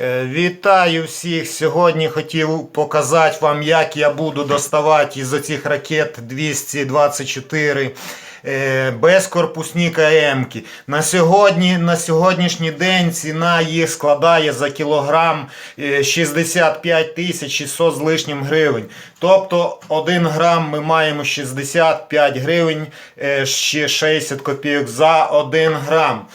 Е, Вітаю всіх! Сьогодні хотів показати вам, як я буду доставати із оцих ракет 224 е, безкорпусні КМ-ки. На, сьогодні, на сьогоднішній день ціна їх складає за кілограм е, 65 тисяч 600 з лишнім гривень. Тобто 1 грам ми маємо 65 гривень, е, ще 60 копійок за 1 грам.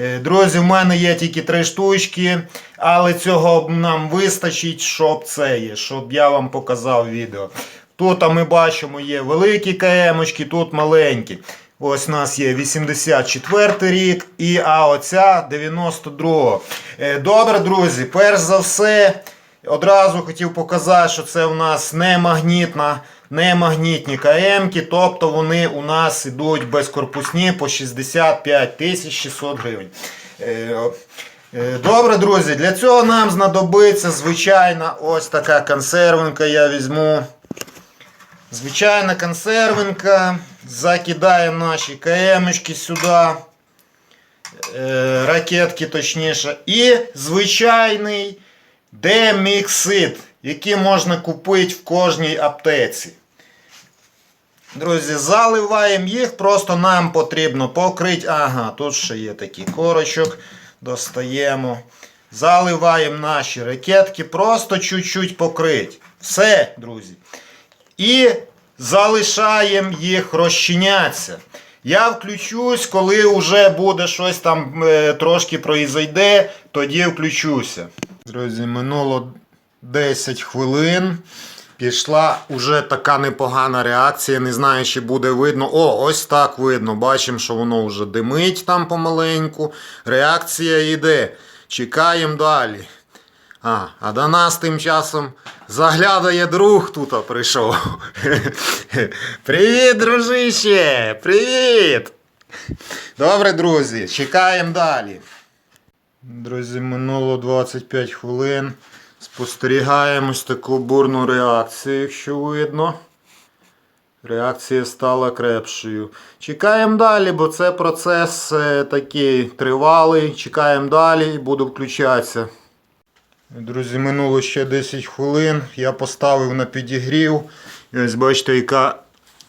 Е, Друзі, в мене є тільки три штучки, але цього нам вистачить, щоб це є, щоб я вам показав відео. Тут а ми бачимо є великі КМочки, тут маленькі. Ось у нас є 84 рік, і а оця 92. Е, Добре, друзі, перш за все, одразу хотів показати, що це у нас не магнітна, не магнітні КМки, тобто вони у нас ідуть безкорпусні по 65 600 гривень. Е, е, Добре, друзі, для цього нам знадобиться звичайна ось така консервинка. Я візьму. Звичайна консервинка. Закидаємо наші КМочки сюди. Е, ракетки точніше. І звичайний деміксид, який можна купити в кожній аптеці. Друзі, заливаємо їх, просто нам потрібно покрити. Ага, тут ще є такий корочок. Достаємо. Заливаємо наші ракетки, просто чуть-чуть покрити. Все, друзі. І залишаємо їх розчинятися. Я включусь, коли вже буде щось там е, трошки произойде, тоді включуся. Друзі, минуло 10 хвилин. Пішла уже така непогана реакція. Не знаю, чи буде видно. О, ось так видно. Бачимо, що воно вже димить там помаленьку. Реакція йде. Чекаємо далі. А, а до нас тим часом заглядає друг тут прийшов. Привіт, дружище! Привіт! Добре, друзі, чекаємо далі. Друзі, минуло 25 хвилин. Спостерігаємо ось таку бурну реакцію, якщо видно. Реакція стала крепшою. Чекаємо далі, бо це процес е, такий тривалий. Чекаємо далі і буду включатися. Друзі, минуло ще 10 хвилин. Я поставив на підігрів. І ось бачите, яка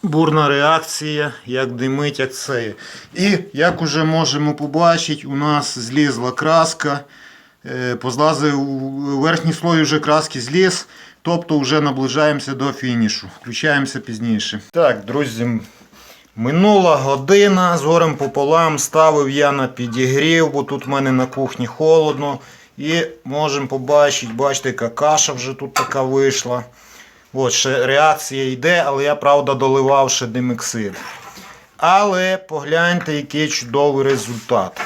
бурна реакція, як димить, як це. І як уже можемо побачити, у нас злізла краска. Е, Позлазив верхній слой вже краски зліз. Тобто вже наближаємося до фінішу. Включаємося пізніше. Так, друзі, Минула година з горем пополам ставив я на підігрів, бо тут в мене на кухні холодно. І можемо побачити, бачите, яка каша вже тут така вийшла. От, ще реакція йде, але я, правда, доливав ще димексид. Але погляньте, який чудовий результат.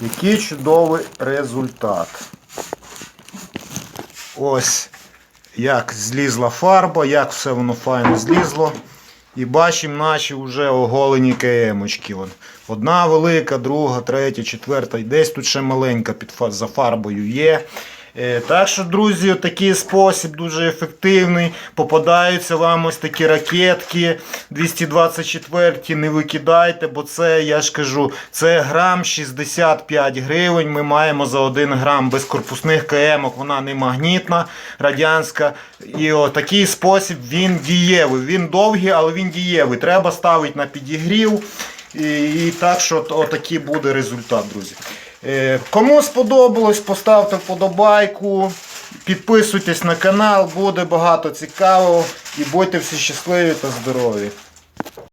Який чудовий результат. Ось як злізла фарба, як все воно файно злізло. І бачимо наші вже оголені КМочки. Одна велика, друга, третя, четверта. І десь тут ще маленька під за фарбою є. Е, Так що, друзі, такий спосіб дуже ефективний. Попадаються вам ось такі ракетки 224 не викидайте, бо це, я ж кажу, це грам 65 гривень. Ми маємо за 1 грам безкорпусних КМок, вона не магнітна, радянська. І о, такий спосіб він дієвий. Він довгий, але він дієвий. Треба ставити на підігрів. І, і так що от- отакий буде результат, друзі. Е, Кому сподобалось, поставте вподобайку, підписуйтесь на канал, буде багато цікавого і будьте всі щасливі та здорові.